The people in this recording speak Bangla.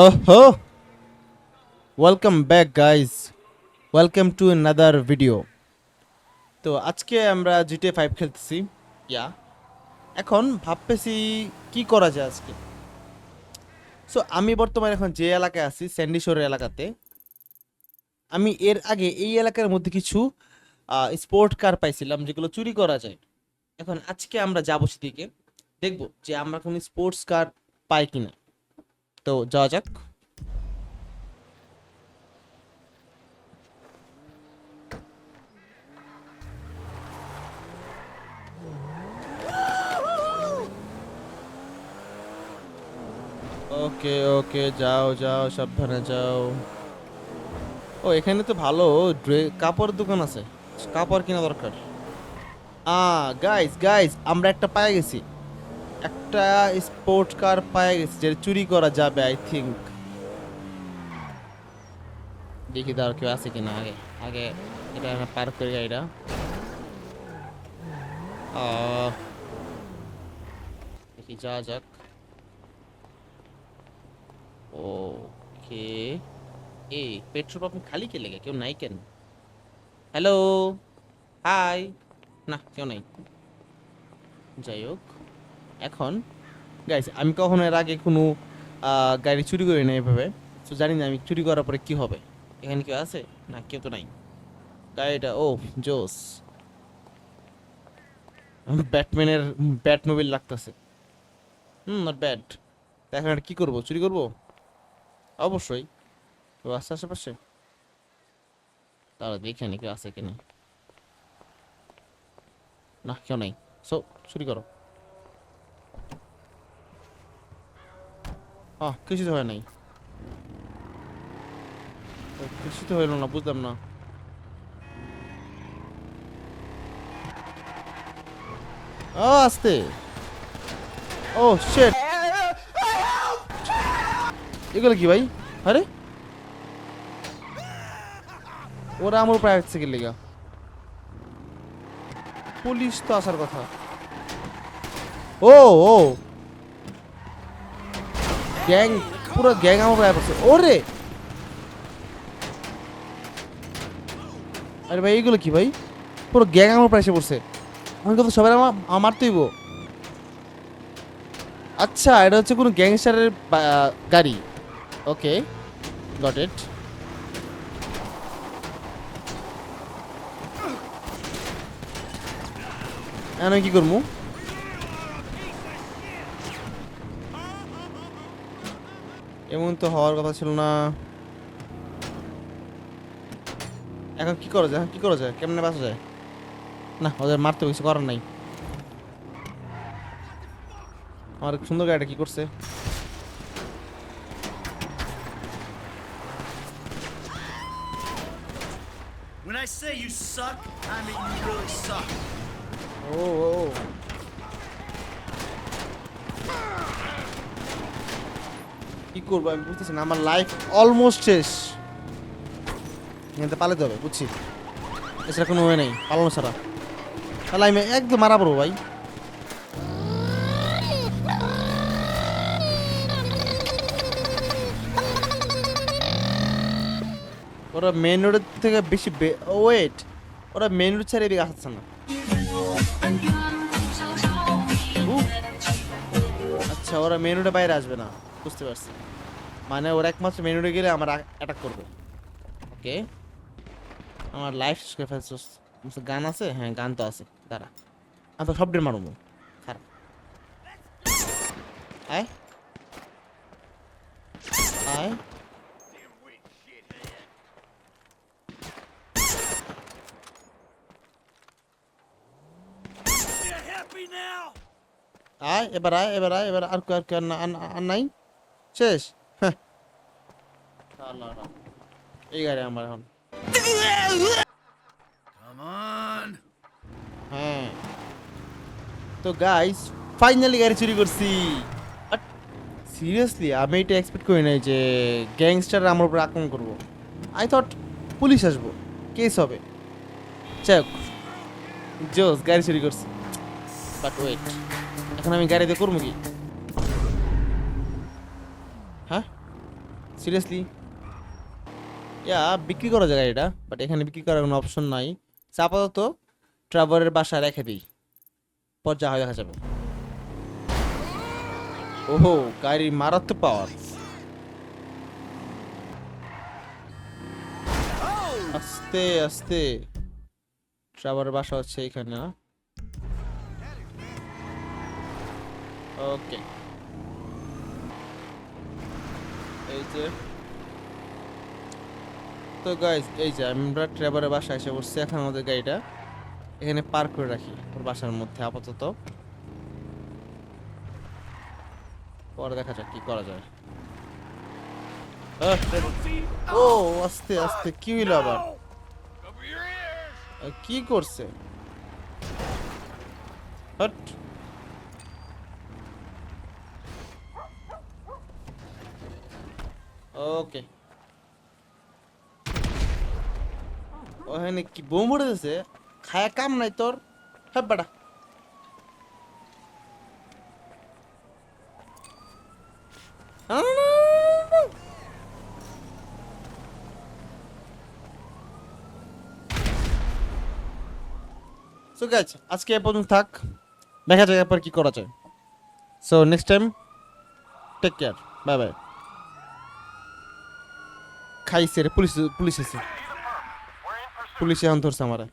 ওহো welcome back guys welcome to another video তো আজকে আমরা জিটিএ ফাইভ খেলতেছি। ইয়া এখন ভাবতেছি কি করা যায় আজকে? সো আমি বর্তমানে এখন যে এলাকায় আছি স্যান্ডিশোরের এলাকাতে আমি এর আগে এই এলাকার মধ্যে কিছু স্পোর্ট কার পাইছিলাম যেগুলো চুরি করা যায়। এখন আজকে আমরা যাব সেদিকে। দেখব যে আমরা কোনো স্পোর্টস কার পাই কিনা। তো যাওয়া যাক। ওকে ওকে, যাও যাও, সাবধানে যাও। ও, এখানে তো ভালো, ড্রে, কাপড়ের দোকান আছে। কাপড় কিনা দরকার। আ গাইস গাইস আমরা একটা পায়ে গেছি। একটা স্পোর্ট কার পায়ে গেছি যেটা চুরি করা যাবে আই থিংক দেখি তার কেউ আছে কিনা আগে আগে এটা পার করি গাড়িটা। দেখি যাওয়া যাক। ওকে। এই পেট্রোল পাম্প খালি কে লেগে? কেউ নাই কেন? হ্যালো হাই না, কেউ নাই। যাই হোক। এখন। গাইস আমি কখনো এর আগে কোনো গাড়ি চুরি করি না এভাবে। তো জানি না আমি চুরি করার পরে কি হবে। এখানে কেউ আছে? না, কেউ তো নাই। গাড়িটা, ও, জোস। ব্যাটম্যানের ব্যাট মোবিল লাগতেছে। হুম নট ব্যাট এখন এটা কি করব? চুরি করব? অবশ্যই। তো আছে আশেপাশে? তাহলে দেখে নি কেউ আছে কিনা। না, কেউ নাই। সো চুরি করো। আহ কিছু তো হয় নাই। কিছু তো হইল না, বুঝলাম না। ও, আস্তে। ও শেট এগুলো কি ভাই? আরে। ওরা আমার প্রায় সেকেন্ড লেগা পুলিশ তো আসার কথা। ও ও। গ্যাং, পুরো গ্যাং প্রায় পড়ছে ওরে! আরে ভাই, এইগুলো কি ভাই? পুরো গ্যাং আমার প্রায় এসে পড়ছে। আমি কথা সবাই আমার আমার তৈব আচ্ছা এটা হচ্ছে কোনো গ্যাংস্টারের গাড়ি। ওকে গট ইট আমি কি করব? এমন তো হওয়ার কথা ছিল না। এখন কি করা যায়? কি করা যায়? কেমনে বাঁচা যায়? না ওদের মারতে কিছু করার নাই। আমার সুন্দর গাড়িটা কি করছে? When I say you suck, I mean you really suck. ও ও কি করব আমি বুঝতেছি না, আমার লাইফ অলমোস্ট শেষ। এখানে পালাতে হবে, বুঝছি? এছাড়া কোনো ওয়ে নেই, পালানো ছাড়া। তাহলে আমি একদম মারা পড়ব ভাই। ওরা মেন রোডের থেকে বেশি ওয়েট ওরা মেন রোড ছেড়ে এদিকে আসছে না। আচ্ছা ওরা মেন রোডে বাইরে আসবে না। বুঝতে পারছি। মানে ওরা একমাত্র মেন রোডে গেলে আমার অ্যাটাক করবে। ওকে আমার লাইফ শেষ গান আছে? হ্যাঁ গান তো আছে। দাঁড়া। আমি তো সব ডের মারবো। খারাপ আয়। আয়? আয়, এবার আয় এবার আয়, এবার আর আর আর নাই? শেষ। হ্যাঁ। এই গাড়ি আমার এখন। হ্যাঁ। তো গাইস ফাইনালি গাড়ি চুরি করছি। সিরিয়াসলি আমি এটা এক্সপেক্ট করি নাই যে গ্যাংস্টার আমার উপর আক্রমণ করব। আই থট পুলিশ আসব। কেস হবে। যাই হোক। জোস গাড়ি চুরি করছি। বাট ওয়েট এখন আমি গাড়িতে করব কি? হ্যাঁ? সিরিয়াসলি ইয়া বিক্রি করা যায় এটা বাট এখানে বিক্রি করার কোনো অপশন নাই। আপাতত ট্রাভেলের বাসা রেখে দিই। পর যা হয় দেখা যাবে। ওহো গাড়ি মারাত্মক পাওয়ার আস্তে আস্তে। ট্রাভেলের বাসা হচ্ছে এখানে ওকে এই যে। তো গাইজ এই যে আমরা ট্রেভারের বাসায় এসে বসছি এখন আমাদের গাড়িটা। এখানে পার্ক করে রাখি ওর বাসার মধ্যে, আপাতত। পরে দেখা যাক কি করা যায়। ও, আস্তে আস্তে, কি হইল আবার? কি করছে? হট। ওকে ওখানে কি বোম উড়ে দিছে খায়া কাম নাই তোর হ্যাঁ বেটা সো গাইজ আজকে এ পর্যন্ত থাক। দেখা যাক এরপর কি করা যায়। So next time take care bye bye খাইছে রে পুলিশ পুলিশ এসে পুলিশ এখন ধরছে আমারে।